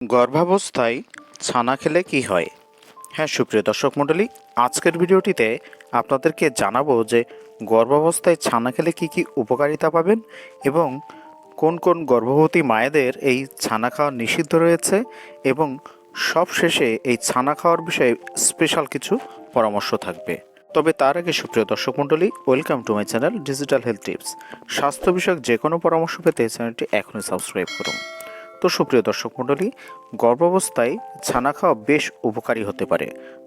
গর্ভাবস্থায় ছানা খেলে কি হয়? হ্যাঁ সুপ্রিয় দর্শক মণ্ডলী, আজকের ভিডিওটিতে আপনাদেরকে জানাব যে গর্ভাবস্থায় ছানা খেলে কি কি উপকারিতা পাবেন এবং কোন কোন গর্ভবতী মায়েদের এই ছানা খাওয়া নিষিদ্ধ রয়েছে এবং সব শেষে এই ছানা খাওয়ার বিষয়ে স্পেশাল কিছু পরামর্শ থাকবে। তবে তার আগে, সুপ্রিয় দর্শক মণ্ডলী, welcome to my channel digital health tips. স্বাস্থ্য বিষয়ক যে কোনো পরামর্শ পেতে চ্যানেলটি এখনই সাবস্ক্রাইব করুন। তো সুপ্রিয় দর্শক মণ্ডলী, গর্ভাবস্থায় ছানা খাওয়া বেশ উপকারী হতে পারে।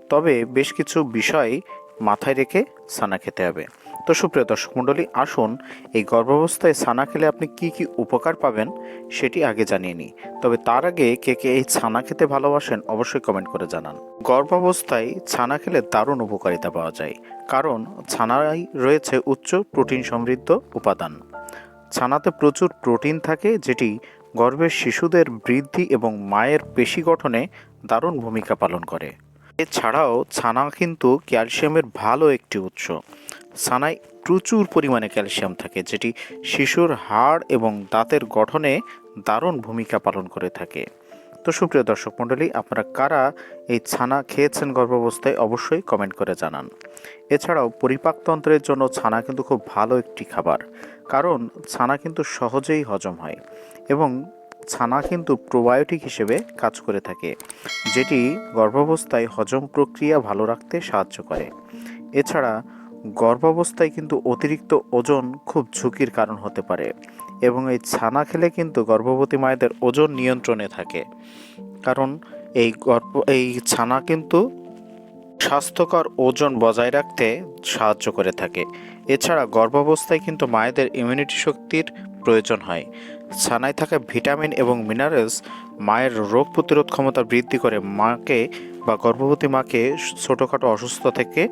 তবে বেশ কিছু বিষয় মাথায় রেখে ছানা খেতে হবে। তো সুপ্রিয় দর্শক মণ্ডলী, আসুন এই গর্ভাবস্থায় ছানা খেলে আপনি কি কি উপকার পাবেন সেটি আগে জানিয়ে নিই। তবে তার আগে কে কে এই ছানা খেতে ভালোবাসেন অবশ্যই কমেন্ট করে জানান। গর্ভাবস্থায় ছানা খেলে দারুণ উপকারিতা পাওয়া যায়। কারণ ছানায় রয়েছে উচ্চ প্রোটিন সমৃদ্ধ উপাদান। ছানাতে প্রচুর প্রোটিন থাকে, যেটি গর্ভের শিশুদের বৃদ্ধি এবং মায়ের পেশি গঠনে দারুণ ভূমিকা পালন করে। এছাড়াও ছানা কিন্তু ক্যালসিয়ামের ভালো একটি উৎস। ছানায় প্রচুর পরিমাণে ক্যালসিয়াম থাকে, যেটি শিশুর হাড় এবং দাঁতের গঠনে দারুণ ভূমিকা পালন করে থাকে। তো সুপ্রিয় দর্শক মণ্ডলী, আপনারা কারা এই ছানা খেয়েছেন গর্ভাবস্থায় অবশ্যই কমেন্ট করে জানান। এছাড়াও পরিপাকতন্ত্রের জন্য ছানা কিন্তু খুব ভালো একটি খাবার। কারণ ছানা কিন্তু সহজেই হজম হয় এবং ছানা কিন্তু প্রোবায়োটিক হিসেবে কাজ করে থাকে, যেটি গর্ভাবস্থায় হজম প্রক্রিয়া ভালো রাখতে সাহায্য করে। এছাড়া গর্ভাবস্থায় কিন্তু অতিরিক্ত ওজন খুব ঝুঁকির কারণ হতে পারে এবং এই ছানা খেলে কিন্তু গর্ভবতী মায়েদের ওজন নিয়ন্ত্রণে থাকে। কারণ এই গর্ভ, এই ছানা কিন্তু স্বাস্থ্যকর ওজন বজায় রাখতে সাহায্য করে থাকে। এছাড়া গর্ভাবস্থায় কিন্তু মায়েদের ইমিউনিটি শক্তির প্রয়োজন হয়। ছানায় থাকা ভিটামিন এবং মিনারেলস মায়ের রোগ প্রতিরোধ ক্ষমতা বৃদ্ধি করে মাকে বা গর্ভবতী মাকে ছোটোখাটো অসুস্থ থেকে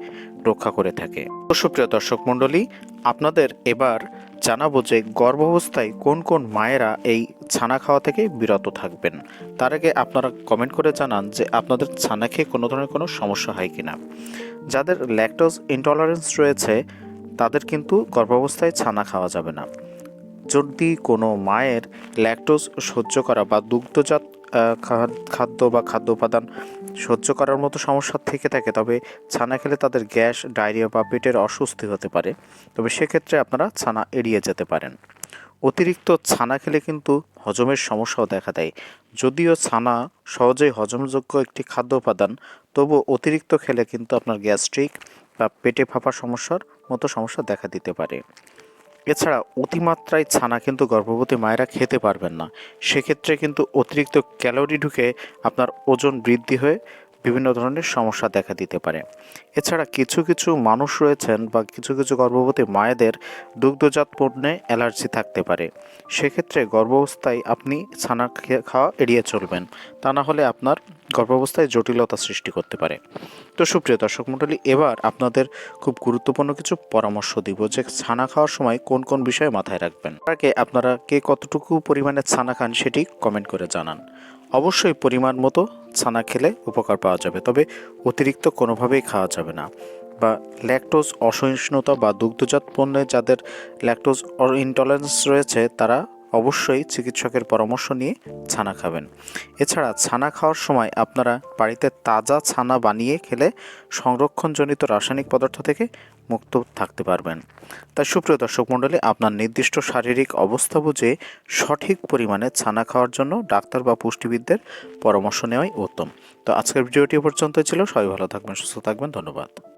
রক্ষা করে থাকে। সুপ্রিয় দর্শক মণ্ডলী, আপনাদের এবার জানাব যে গর্ভাবস্থায় কোন কোন মায়েরা এই ছানা খাওয়া থেকে বিরত থাকবেন। তার আগে আপনারা কমেন্ট করে জানান যে আপনাদের ছানা খেয়ে কোনো ধরনের কোনো সমস্যা হয় কিনা। যাদের ল্যাকটোজ ইনটলারেন্স রয়েছে, তাদের কিন্তু গর্ভাবস্থায় ছানা খাওয়া যাবে না। যদি কোনো মায়ের ল্যাকটোজ সহ্য করা বা দুগ্ধজাত খাদ্য বা খাদ্য উপাদান সহ্য করার মতো সমস্যা থেকে থাকে, তবে ছানা খেলে তাদের গ্যাস, ডায়রিয়া বা পেটের অস্বস্তি হতে পারে। তবে সেক্ষেত্রে আপনারা ছানা এড়িয়ে যেতে পারেন। অতিরিক্ত ছানা খেলে কিন্তু হজমের সমস্যাও দেখা দেয়। যদিও ছানা সহজেই হজমযোগ্য একটি খাদ্য উপাদান, তবু অতিরিক্ত খেলে কিন্তু আপনার গ্যাস্ট্রিক বা পেটে ফাঁপা সমস্যার মতো সমস্যা দেখা দিতে পারে। এছাড়া অতিমাত্রায় ছানা কিন্তু গর্ভবতী মায়েরা খেতে পারবেন না। সেক্ষেত্রে কিন্তু অতিরিক্ত ক্যালোরি ঢুকে আপনার ওজন বৃদ্ধি হয়ে বিভিন্ন ধরনের সমস্যা দেখা দিতে পারে। এছাড়া কিছু কিছু মানুষ রয়েছেন বা কিছু কিছু গর্ভবতী মায়েদের দুগ্ধজাত পণ্যে অ্যালার্জি থাকতে পারে। সেক্ষেত্রে গর্ভাবস্থায় আপনি ছানা খাওয়া এড়িয়ে চলবেন। তা না হলে আপনার গর্ভাবস্থায় জটিলতা সৃষ্টি করতে পারে। তো সুপ্রিয় দর্শক মণ্ডলী, এবার আপনাদের খুব গুরুত্বপূর্ণ কিছু পরামর্শ দিব যে ছানা খাওয়ার সময় কোন কোন বিষয়ে মাথায় রাখবেন। আগে আপনারা কে কতটুকু পরিমাণে ছানা খান সেটি কমেন্ট করে জানান। অবশ্যই পরিমাণ মতো ছানা খেলে উপকার পাওয়া যাবে, তবে অতিরিক্ত কোনোভাবেই খাওয়া যাবে না। বা ল্যাকটোজ অসহিষ্ণুতা বা দুগ্ধজাত পণ্যে যাদের ল্যাকটোজ ইনটলারেন্স রয়েছে, তারা অবশ্যই চিকিৎসকের পরামর্শ নিয়ে ছানা খাবেন। এছাড়া ছানা খাওয়ার সময় আপনারা বাড়িতে তাজা ছানা বানিয়ে খেলে সংরক্ষণজনিত রাসায়নিক পদার্থ থেকে মুক্ত থাকতে পারবেন। তাই সুপ্রিয় দর্শক মণ্ডলী, আপনার নির্দিষ্ট শারীরিক অবস্থা বুঝে সঠিক পরিমাণে ছানা খাওয়ার জন্য ডাক্তার বা পুষ্টিবিদদের পরামর্শ নেওয়াই উত্তম। তো আজকের ভিডিওটি পর্যন্ত ছিল। সবাই ভালো থাকবেন, সুস্থ থাকবেন। ধন্যবাদ।